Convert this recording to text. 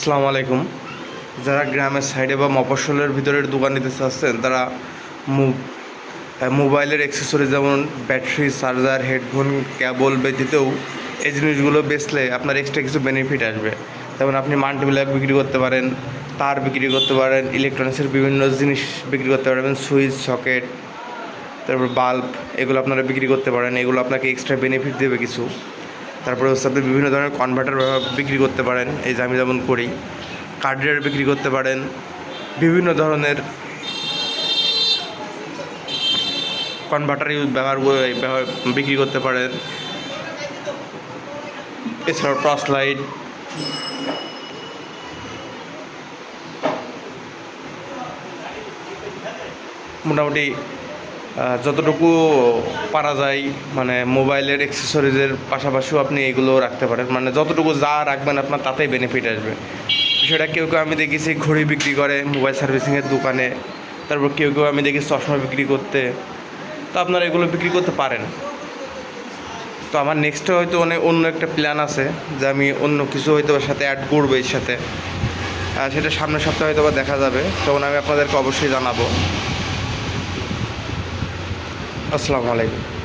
আসসালামু আলাইকুম। যারা গ্রামের সাইডে বা মফস্বলের ভিতরের দোকান নিতে চাচ্ছেন, তারা মোবাইলের অ্যাক্সেসরি যেমন ব্যাটারি চার্জার হেডফোন কেবল ব্যতীতও এই জিনিসগুলো বেচলে আপনার এক্সট্রা কিছু বেনিফিট আসবে। যেমন আপনি মাল্টিপ্লাগ বিক্রি করতে পারেন, তার বিক্রি করতে পারেন ইলেকট্রনিক্সের বিভিন্ন জিনিস বিক্রি করতে পারবেন সুইচ সকেট তারপর বাল্ব এগুলো আপনারা বিক্রি করতে পারেন, এগুলো আপনাকে এক্সট্রা বেনিফিট দেবে কিছু। তারপরে হচ্ছে আপনি বিভিন্ন ধরনের কনভার্টার বিক্রি করতে পারেন, এই যে আমি যেমন করি। কার্ডের বিক্রি করতে পারেন, বিভিন্ন ধরনের কনভার্টার ব্যবহার ব্যবহার বিক্রি করতে পারেন। এছাড়াও টর্চ লাইট মোটামুটি যতটুকু পারা যায় মানে মোবাইলের অ্যাক্সেসরিজের পাশাপাশিও আপনি এগুলো রাখতে পারেন। মানে যতটুকু যা রাখবেন আপনার তাতেই বেনিফিট আসবে। সেটা কেউ কেউ আমি দেখেছি ঘড়ি বিক্রি করে মোবাইল সার্ভিসিংয়ের দোকানে, তারপর কেউ কেউ আমি দেখি চশমা বিক্রি করতে। তো আপনারা এগুলো বিক্রি করতে পারেন। তো আমার নেক্সটে হয়তো অনেক অন্য একটা প্ল্যান আছে, যে আমি অন্য কিছু হয়তো সাথে অ্যাড করব এর সাথে। সেটা সামনের সপ্তাহে হয়তো দেখা যাবে। তখন আমি আপনাদেরকে অবশ্যই জানাব। আসসালামু আলাইকুম।